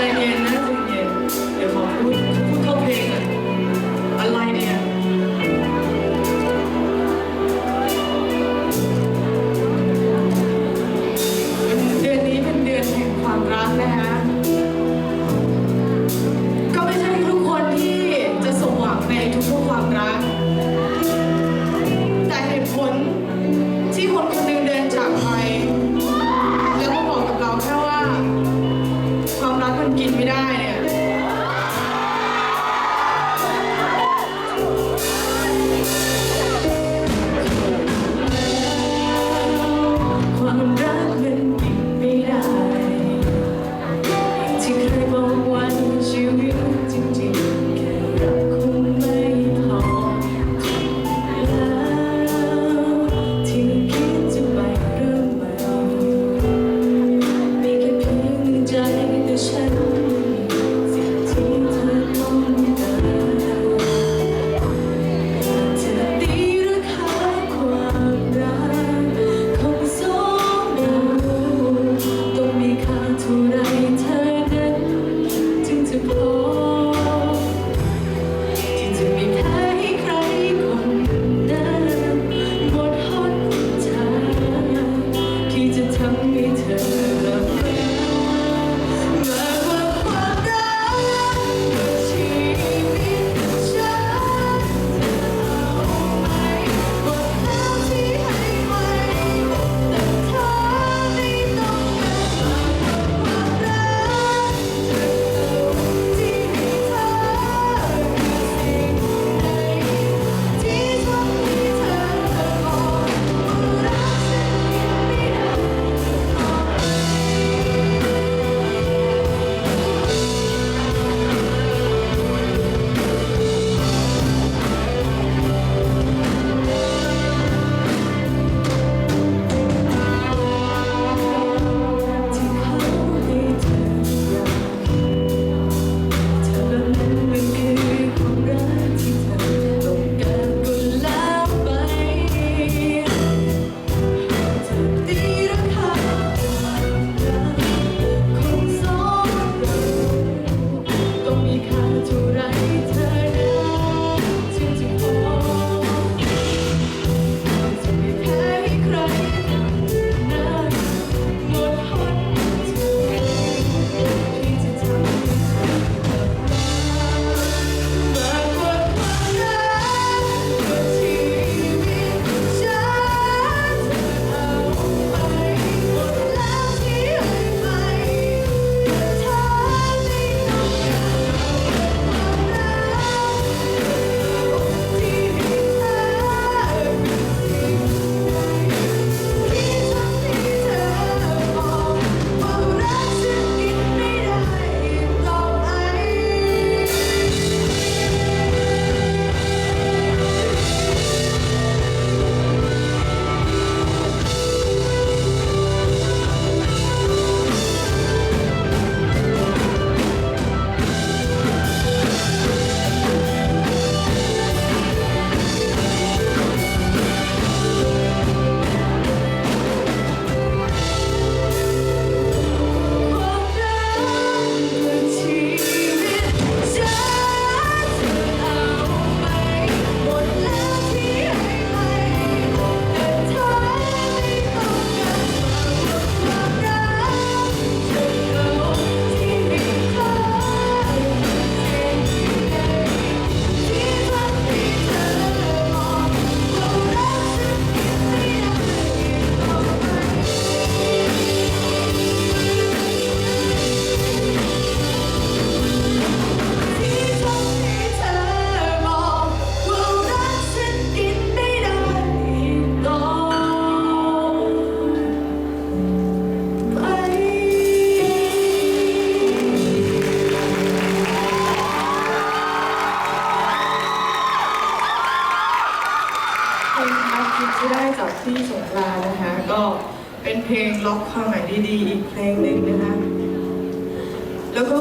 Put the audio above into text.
ใจเย็นนะใจเย็นเดี๋ยวขอพูด ลงครับคิดที่ได้จากพี่สงกรานะคะ ก็เป็นเพลงล็อกความหมายดีๆอีกเพลงหนึ่งนะคะ แล้วก็